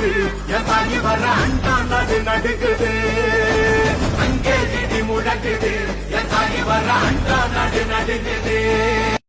நடுங்குது. என் தாயி வர அண்டான் அது நடுங்குது. அங்கே இடி முடங்குது என் தாயி வர அண்டான் அது நடுங்குது.